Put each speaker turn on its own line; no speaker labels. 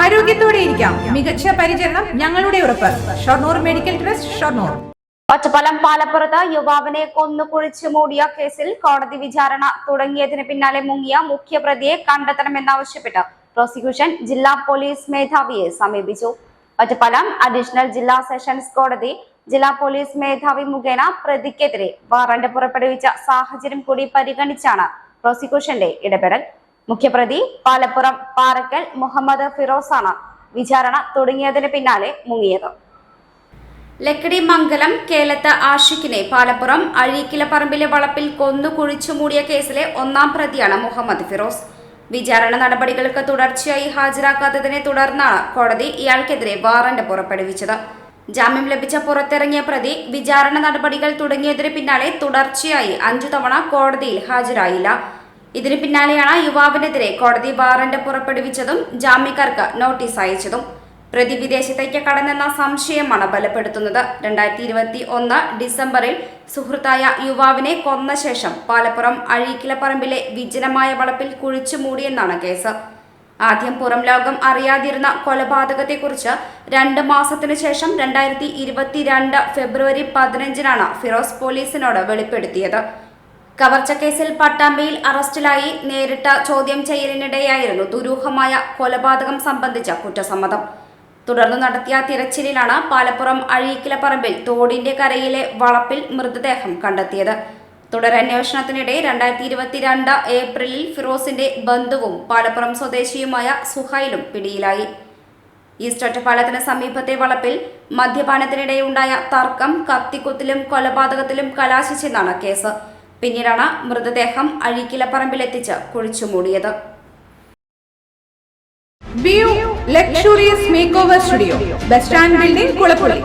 ആരോഗ്യത്തോടെ ഇരിക്കാം. മികച്ച പരിചരണം ഞങ്ങളുടെ ഉറപ്പ്. Shoranur medical trust Shoranur.
Ottapalam പാലപ്പുറത്ത് യുവാവിനെ കൊന്നു കുഴിച്ചു മൂടിയ കേസിൽ കോടതി വിചാരണ തുടങ്ങിയതിന് പിന്നാലെ മുങ്ങിയ മുഖ്യപ്രതിയെ കണ്ടെത്തണമെന്നാവശ്യപ്പെട്ട് പ്രോസിക്യൂഷൻ ജില്ലാ പോലീസ് മേധാവിയെ സമീപിച്ചു. ഒറ്റപ്പാലം അഡീഷണൽ ജില്ലാ സെഷൻസ് കോടതി ജില്ലാ പോലീസ് മേധാവി മുഖേന പ്രതിക്കെതിരെ വാറണ്ട് പുറപ്പെടുവിച്ച സാഹചര്യം കൂടി പരിഗണിച്ചാണ് പ്രോസിക്യൂഷന്റെ ഇടപെടൽ. മുഖ്യപ്രതി പാലപ്പുറം പാറക്കൽ മുഹമ്മദ് ഫിറോസാണ്. വിചാരണ തുടങ്ങിയതിന് പിന്നാലെ മുങ്ങിയത്. ലക്കടി മംഗലം കേലത്ത് ആഷിഖിനെ പാലപ്പുറം അഴീക്കിലപ്പറമ്പിലെ വളപ്പിൽ കൊന്നു കുഴിച്ചു മൂടിയ കേസിലെ ഒന്നാം പ്രതിയാണ് മുഹമ്മദ് ഫിറോസ്. വിചാരണ നടപടികൾക്ക് തുടർച്ചയായി ഹാജരാക്കാത്തതിനെ തുടർന്നാണ് കോടതി ഇയാൾക്കെതിരെ വാറന്റ് പുറപ്പെടുവിച്ചത്. ജാമ്യം ലഭിച്ച പുറത്തിറങ്ങിയ പ്രതി വിചാരണ നടപടികൾ തുടങ്ങിയതിന് പിന്നാലെ തുടർച്ചയായി അഞ്ചു തവണ കോടതിയിൽ ഹാജരായില്ല. ഇതിന് പിന്നാലെയാണ് യുവാവിനെതിരെ കോടതി വാറന്റ് പുറപ്പെടുവിച്ചതും ജാമ്യക്കാർക്ക് നോട്ടീസ് അയച്ചതും. പ്രതി വിദേശത്തേക്ക് കടന്നെന്ന സംശയമാണ് ബലപ്പെടുത്തുന്നത്. രണ്ടായിരത്തി ഇരുപത്തി ഒന്ന് ഡിസംബറിൽ സുഹൃത്തായ യുവാവിനെ കൊന്ന ശേഷം പാലപ്പുറം അഴീക്കിലപ്പറമ്പിലെ വിജനമായ വളപ്പിൽ കുഴിച്ചു മൂടിയെന്നാണ് കേസ്. ആദ്യം പുറം ലോകം അറിയാതിരുന്ന കൊലപാതകത്തെക്കുറിച്ച് രണ്ട് മാസത്തിനു ശേഷം രണ്ടായിരത്തി ഇരുപത്തിരണ്ട് ഫെബ്രുവരി പതിനഞ്ചിനാണ് ഫിറോസ് പോലീസിനോട് വെളിപ്പെടുത്തിയത്. കവർച്ച കേസിൽ പട്ടാമ്പിയിൽ അറസ്റ്റിലായി നേരിട്ട ചോദ്യം ചെയ്യലിനിടെയായിരുന്നു ദുരൂഹമായ കൊലപാതകം സംബന്ധിച്ച കുറ്റസമ്മതം. തുടർന്ന് നടത്തിയ തിരച്ചിലിലാണ് പാലപ്പുറം അഴീക്കിലപ്പറമ്പിൽ തോടിന്റെ കരയിലെ വളപ്പിൽ മൃതദേഹം കണ്ടെത്തിയത്. തുടരന്വേഷണത്തിനിടെ രണ്ടായിരത്തി ഇരുപത്തിരണ്ട് ഏപ്രിലിൽ ഫിറോസിന്റെ ബന്ധുവും പാലപ്പുറം സ്വദേശിയുമായ സുഹൈലും പിടിയിലായി. ഈസ്റ്റ് ഒറ്റപ്പാലത്തിന് സമീപത്തെ വളപ്പിൽ മദ്യപാനത്തിനിടെയുണ്ടായ തർക്കം കത്തിക്കുത്തിലും കൊലപാതകത്തിലും കലാശിച്ചെന്നാണ് കേസ്. പിന്നീടാണ് മൃതദേഹം അഴീക്കിലപ്പറമ്പിലെത്തിച്ച് കുഴിച്ചുമൂടിയത്
luxurious make over studio bus stand building Kulappully